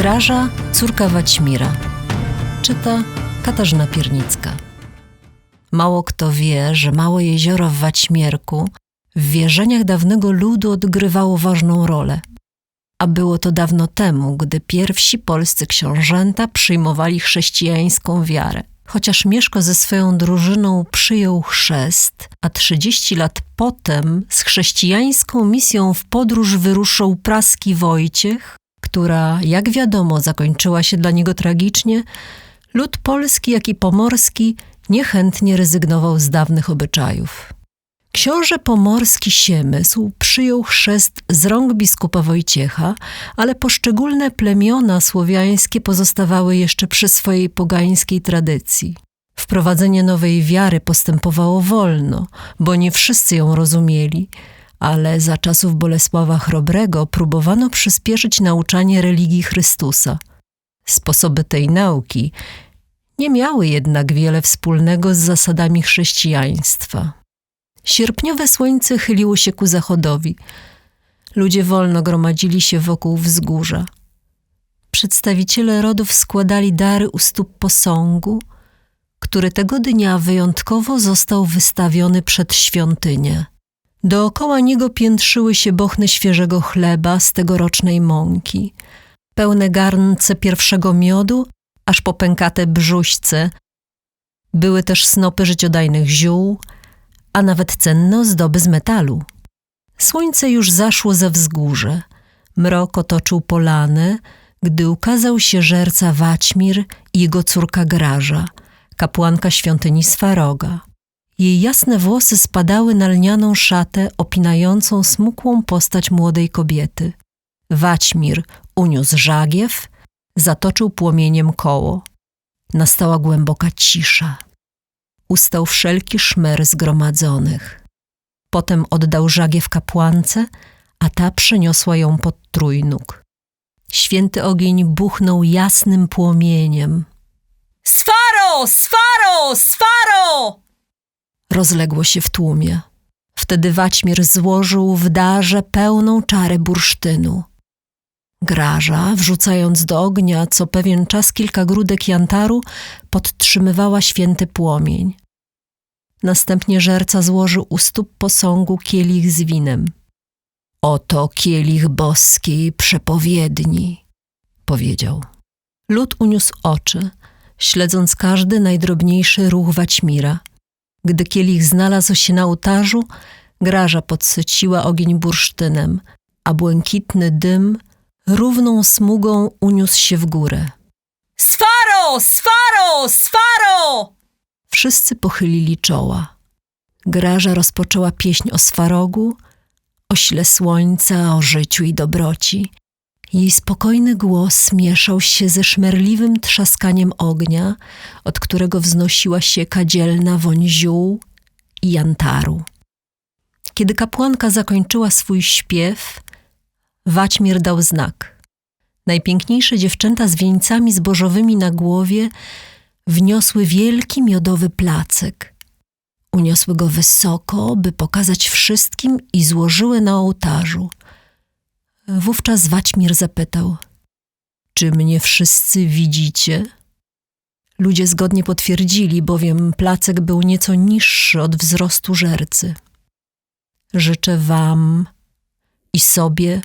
Graża, córka Waćmira. Czyta Katarzyna Piernicka. Mało kto wie, że małe jezioro w Waćmierku w wierzeniach dawnego ludu odgrywało ważną rolę. A było to dawno temu, gdy pierwsi polscy książęta przyjmowali chrześcijańską wiarę. Chociaż Mieszko ze swoją drużyną przyjął chrzest, a 30 lat potem z chrześcijańską misją w podróż wyruszył praski Wojciech, która, jak wiadomo, zakończyła się dla niego tragicznie, lud polski, jak i pomorski niechętnie rezygnował z dawnych obyczajów. Książę pomorski Siemysł przyjął chrzest z rąk biskupa Wojciecha, ale poszczególne plemiona słowiańskie pozostawały jeszcze przy swojej pogańskiej tradycji. Wprowadzenie nowej wiary postępowało wolno, bo nie wszyscy ją rozumieli, ale za czasów Bolesława Chrobrego próbowano przyspieszyć nauczanie religii Chrystusa. Sposoby tej nauki nie miały jednak wiele wspólnego z zasadami chrześcijaństwa. Sierpniowe słońce chyliło się ku zachodowi. Ludzie wolno gromadzili się wokół wzgórza. Przedstawiciele rodów składali dary u stóp posągu, który tego dnia wyjątkowo został wystawiony przed świątynię. Dookoła niego piętrzyły się bochny świeżego chleba z tegorocznej mąki, pełne garnce pierwszego miodu, aż po pękate brzuśce. Były też snopy życiodajnych ziół, a nawet cenne ozdoby z metalu. Słońce już zaszło za wzgórze. Mrok otoczył polanę, gdy ukazał się żerca Waćmir i jego córka Graża, kapłanka świątyni Swaroga. Jej jasne włosy spadały na lnianą szatę opinającą smukłą postać młodej kobiety. Waćmir uniósł żagiew, zatoczył płomieniem koło. Nastała głęboka cisza ustał wszelki szmer zgromadzonych. Potem oddał żagiew kapłance, a ta przeniosła ją pod trójnóg. Święty ogień buchnął jasnym płomieniem. Sfaro! Sfaro! Sfaro! Rozległo się w tłumie. Wtedy Waćmir złożył w darze pełną czarę bursztynu. Graża, wrzucając do ognia co pewien czas kilka grudek jantaru, podtrzymywała święty płomień. Następnie żerca złożył u stóp posągu kielich z winem. Oto kielich boskiej przepowiedni, powiedział. Lud uniósł oczy, śledząc każdy najdrobniejszy ruch Waćmira. Gdy kielich znalazł się na ołtarzu, graża podsyciła ogień bursztynem, a błękitny dym równą smugą uniósł się w górę. Sfaro! Sfaro! Sfaro! Wszyscy pochylili czoła. Graża rozpoczęła pieśń o swarogu, o sile słońca, o życiu i dobroci. Jej spokojny głos mieszał się ze szmerliwym trzaskaniem ognia, od którego wznosiła się kadzielna woń ziół i jantaru. Kiedy kapłanka zakończyła swój śpiew, Waćmir dał znak. Najpiękniejsze dziewczęta z wieńcami zbożowymi na głowie wniosły wielki miodowy placek. Uniosły go wysoko, by pokazać wszystkim i złożyły na ołtarzu. Wówczas Waćmir zapytał: Czy mnie wszyscy widzicie? Ludzie zgodnie potwierdzili, bowiem placek był nieco niższy od wzrostu żercy. Życzę wam i sobie,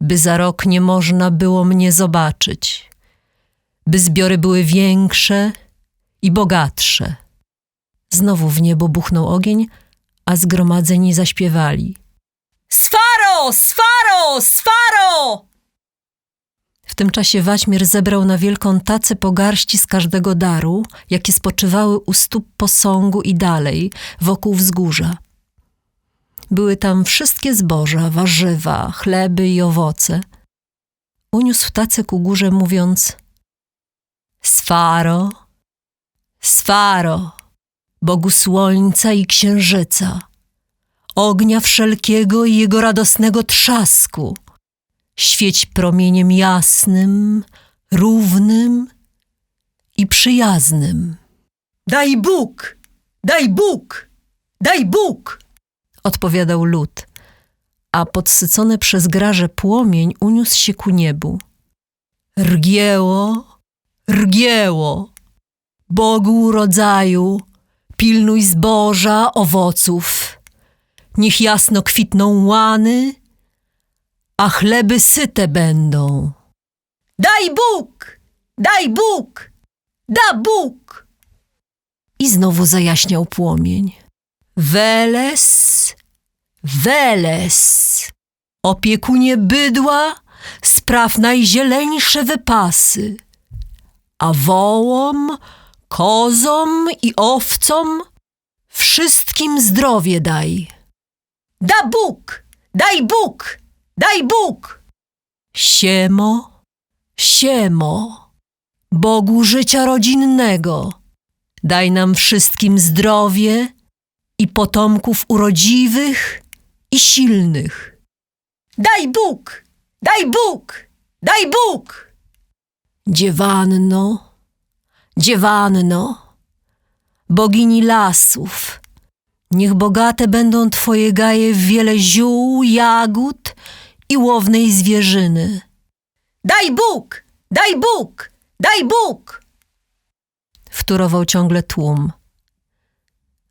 by za rok nie można było mnie zobaczyć by zbiory były większe i bogatsze. Znowu w niebo buchnął ogień, a zgromadzeni zaśpiewali. Sfaro! Sfaro! Sfaro! W tym czasie Waćmir zebrał na wielką tacę po garści z każdego daru, jakie spoczywały u stóp posągu i dalej, wokół wzgórza. Były tam wszystkie zboża, warzywa, chleby i owoce. Uniósł tacę ku górze, mówiąc Sfaro, Sfaro, Bogu słońca i księżyca, ognia wszelkiego i jego radosnego trzasku, świeć promieniem jasnym, równym i przyjaznym. Daj Bóg, daj Bóg, daj Bóg, odpowiadał lud, a podsycony przez graże płomień uniósł się ku niebu. Rgieło, rgieło. Bogu rodzaju, pilnuj zboża, owoców. Niech jasno kwitną łany, a chleby syte będą. Daj Bóg! Daj Bóg! Da Bóg! I znowu zajaśniał płomień. Weles, weles, opiekunie bydła, spraw najzieleńsze wypasy, a wołom, kozom i owcom wszystkim zdrowie daj. Da Bóg! Daj Bóg! Daj Bóg! Siemo, siemo, Bogu życia rodzinnego, daj nam wszystkim zdrowie i potomków urodziwych i silnych. Daj Bóg! Daj Bóg! Daj Bóg! Dziewanno, dziewanno, bogini lasów, niech bogate będą twoje gaje w wiele ziół, jagód i łownej zwierzyny. Daj Bóg! Daj Bóg! Daj Bóg! wtórował ciągle tłum.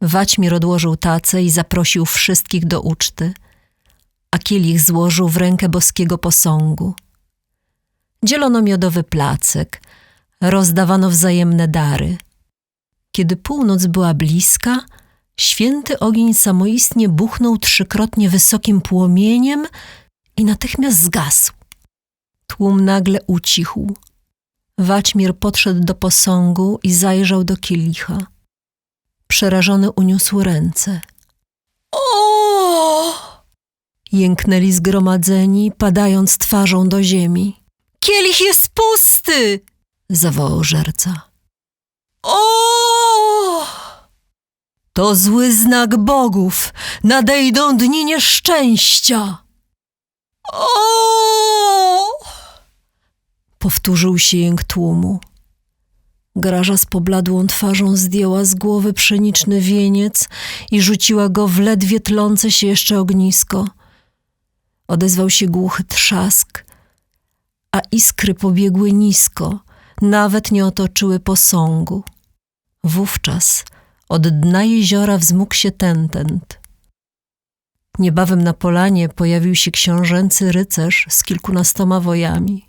Waćmir odłożył tacę i zaprosił wszystkich do uczty, a kielich złożył w rękę boskiego posągu. Dzielono miodowy placek, rozdawano wzajemne dary. Kiedy północ była bliska, święty ogień samoistnie buchnął trzykrotnie wysokim płomieniem i natychmiast zgasł. Tłum nagle ucichł. Waćmir podszedł do posągu i zajrzał do kielicha. Przerażony uniósł ręce. O! Jęknęli zgromadzeni, padając twarzą do ziemi. Kielich jest pusty! zawołał żerca. O! To zły znak bogów. Nadejdą dni nieszczęścia. O! Powtórzył się jęk tłumu. Graża z pobladłą twarzą zdjęła z głowy pszeniczny wieniec i rzuciła go w ledwie tlące się jeszcze ognisko. Odezwał się głuchy trzask, a iskry pobiegły nisko, nawet nie otoczyły posągu. Wówczas od dna jeziora wzmógł się tentent. Niebawem na polanie pojawił się książęcy rycerz z kilkunastoma wojami.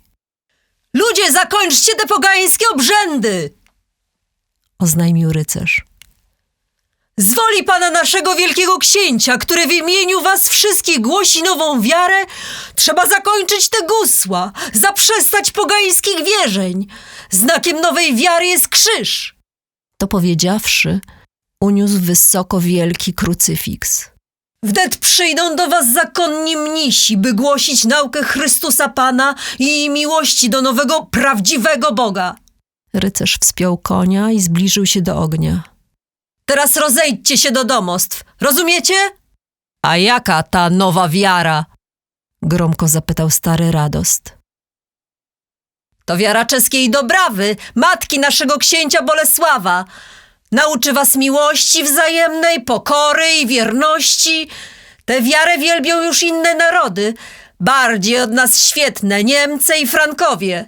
Ludzie, zakończcie te pogańskie obrzędy! oznajmił rycerz. Z woli pana naszego wielkiego księcia, który w imieniu was wszystkich głosi nową wiarę, trzeba zakończyć te gusła, zaprzestać pogańskich wierzeń. Znakiem nowej wiary jest krzyż. To powiedziawszy, uniósł wysoko wielki krucyfiks. Wnet przyjdą do was zakonni mnisi, by głosić naukę Chrystusa Pana i miłości do nowego, prawdziwego Boga. Rycerz wspiął konia i zbliżył się do ognia. Teraz rozejdźcie się do domostw, rozumiecie? A jaka ta nowa wiara? Gromko zapytał stary Radost. To wiara czeskiej Dobrawy, matki naszego księcia Bolesława. Nauczy was miłości wzajemnej, pokory i wierności. Tę wiarę wielbią już inne narody, bardziej od nas świetne Niemcy i Frankowie.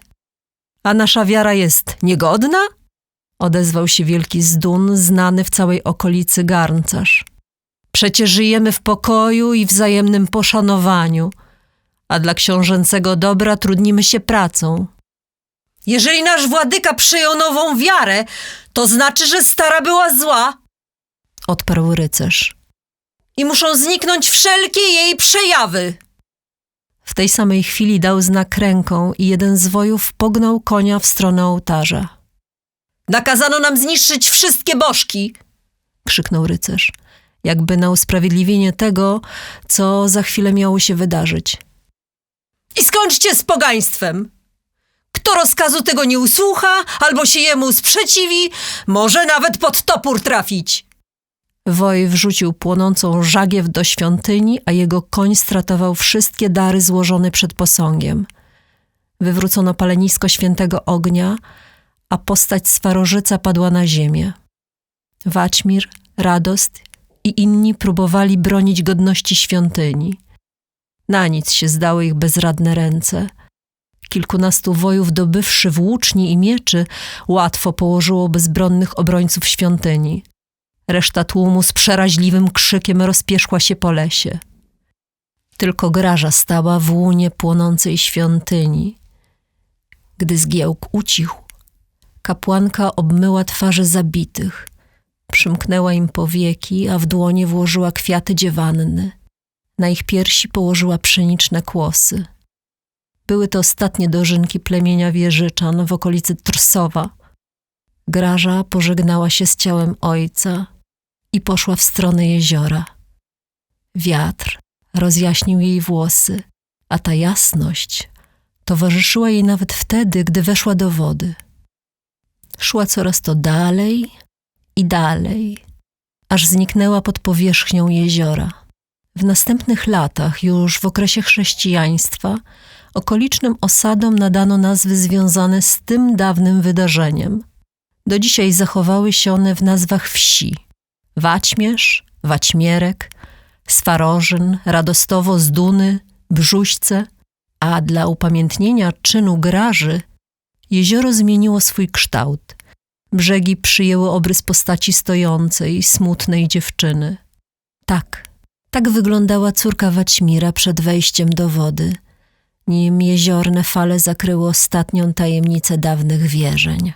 A nasza wiara jest niegodna? Odezwał się wielki zdun, znany w całej okolicy garncarz. Przecie żyjemy w pokoju i wzajemnym poszanowaniu, a dla książęcego dobra trudnimy się pracą. Jeżeli nasz władyka przyjął nową wiarę, to znaczy, że stara była zła Odparł rycerz. i muszą zniknąć wszelkie jej przejawy. W tej samej chwili dał znak ręką i jeden z wojów pognał konia w stronę ołtarza. Nakazano nam zniszczyć wszystkie bożki. krzyknął rycerz, jakby na usprawiedliwienie tego, co za chwilę miało się wydarzyć. I skończcie z pogaństwem. Kto rozkazu tego nie usłucha, albo się jemu sprzeciwi, może nawet pod topór trafić. Woj wrzucił płonącą żagiew do świątyni, a jego koń stratował wszystkie dary złożone przed posągiem. Wywrócono palenisko świętego ognia, a postać swarożyca padła na ziemię. Waćmir, Radost i inni próbowali bronić godności świątyni. Na nic się zdały ich bezradne ręce. Kilkunastu wojów dobywszy włóczni i mieczy, łatwo położyło bezbronnych obrońców świątyni. Reszta tłumu z przeraźliwym krzykiem rozpieszła się po lesie. Tylko graża stała w łunie płonącej świątyni. Gdy zgiełk ucichł, kapłanka obmyła twarze zabitych, przymknęła im powieki, a w dłonie włożyła kwiaty dziewanny. Na ich piersi położyła pszeniczne kłosy. Były to ostatnie dożynki plemienia Wieżyczan w okolicy Trsowa. Graża pożegnała się z ciałem ojca i poszła w stronę jeziora. Wiatr rozjaśnił jej włosy, a ta jasność towarzyszyła jej nawet wtedy, gdy weszła do wody. Szła coraz to dalej i dalej, aż zniknęła pod powierzchnią jeziora. W następnych latach, już w okresie chrześcijaństwa, okolicznym osadom nadano nazwy związane z tym dawnym wydarzeniem. Do dzisiaj zachowały się one w nazwach wsi: Waćmierz, Waćmierek, Swarożyn, Radostowo, Zduny, Brzuźce, a dla upamiętnienia czynu graży jezioro zmieniło swój kształt. Brzegi przyjęły obrys postaci stojącej, smutnej dziewczyny. Tak, tak wyglądała córka Waćmira przed wejściem do wody, nim jeziorne fale zakryły ostatnią tajemnicę dawnych wierzeń.